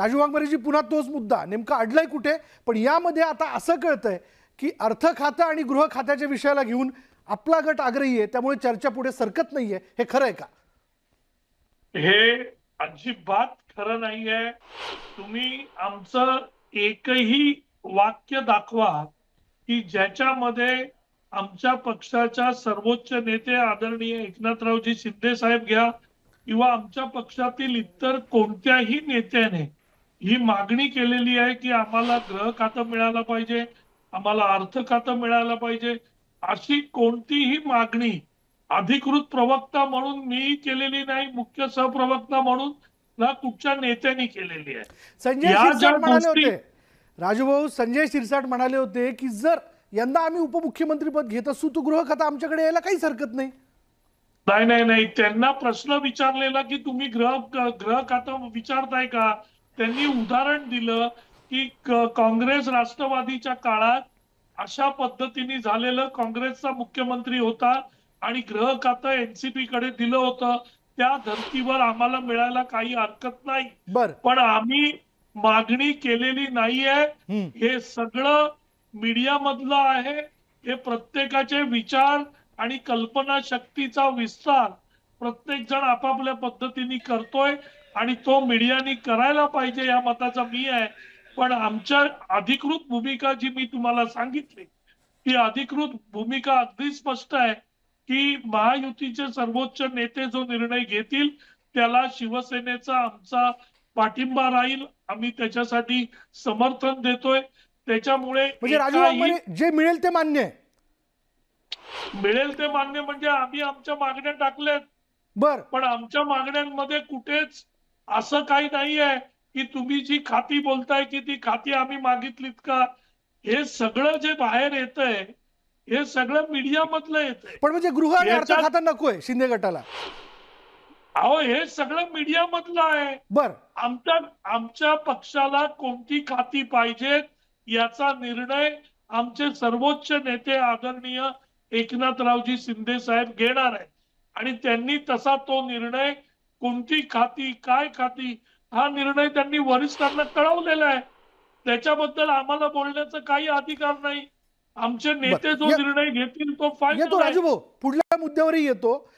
राजू वाघमारेजी पुन्हा तोच मुद्दा. नेमका अडलाय कुठे? पण यामध्ये आता असं कळतंय की अर्थ खातं आणि गृह खात्याच्या विषयाला घेऊन आपला गट आग्रही आहे त्यामुळे चर्चा पुढे सरकत नाहीये. हे खरं आहे का? हे अजिबात खरं नाहीये. तुम्ही आमचं एकही वाक्य दाखवा की ज्याच्यामध्ये आमच्या पक्षाच्या सर्वोच्च नेते आदरणीय एकनाथरावजी शिंदे साहेब घ्या किंवा आमच्या पक्षातील इतर कोणत्याही नेत्याने ही मागणी केलेली आहे की आम्हाला गृह खातं मिळालं पाहिजे आम्हाला अर्थ खातं मिळालं पाहिजे. अशी कोणतीही मागणी अधिकृत प्रवक्ता म्हणून मी केलेली नाही मुख्य सहप्रवक्ता म्हणून ना कुठच्या नेत्यांनी केलेली आहे. संजय शिरसाट म्हणाले होते राजूभाऊ संजय शिरसाट म्हणाले होते की जर यंदा आम्ही उपमुख्यमंत्रीपद घेत असू तर गृह खातं आमच्याकडे यायला काहीच हरकत नाही. नाही नाही नाही. त्यांना प्रश्न विचारलेला की तुम्ही ग्रह ग्रह खातं विचारताय का? त्यांनी उदाहरण दिलं की काँग्रेस राष्ट्रवादीच्या काळात अशा पद्धतीने झालेलं काँग्रेसचा मुख्यमंत्री होता आणि ग्रह खातं एनसीपी कडे दिलं होतं. त्या धर्तीवर आम्हाला मिळायला काही हरकत नाही. पण आम्ही मागणी केलेली नाहीये. हे सगळं मीडिया मधलं आहे. हे प्रत्येकाचे विचार आणि कल्पना शक्तीचा विस्तार प्रत्येक जण आपापल्या पद्धतीने करतोय. आणि तो मीडियानी करायला पाहिजे या मताचा मी आहे. पण आमच्या अधिकृत भूमिका जी मी तुम्हाला सांगितली ती अधिकृत भूमिका अगदी स्पष्ट आहे की महायुतीचे सर्वोच्च नेते जो निर्णय घेतील त्याला शिवसेनेचा आमचा पाठिंबा राहील. आम्ही त्याच्यासाठी समर्थन देतोय. त्याच्यामुळे म्हणजे जे मिळेल ते मान्य आहे. मिळेल ते मान्य म्हणजे आम्ही आमच्या मागण्या टाकल्यात. बर. पण आमच्या मागण्यांमध्ये कुठेच असं काही नाहीये की तुम्ही जी खाती बोलताय की ती खाती आम्ही मागितलीत का? हे सगळं जे बाहेर येत आहे हे सगळं मीडिया मधलं येत आहे पण म्हणजे गृह आणि अर्थ याच्यात- खातं नकोय शिंदे गटाला. अहो हे सगळं मीडिया मधलं आहे. बर. आमच्या आमच्या पक्षाला कोणती खाती पाहिजेत याचा निर्णय आमचे सर्वोच्च नेते आदरणीय एकनाथरावजी शिंदे साहेब घेणार आहेत. आणि त्यांनी तसा तो निर्णय कोणती खाती काय खाती हा निर्णय त्यांनी वरिष्ठांना कळवलेला आहे. त्याच्याबद्दल आम्हाला बोलण्याचा काही अधिकार नाही. आमचे नेते जो निर्णय घेतील तो फायनल येतो राजूभाऊ पुढल्या मुद्द्यावरही येतो.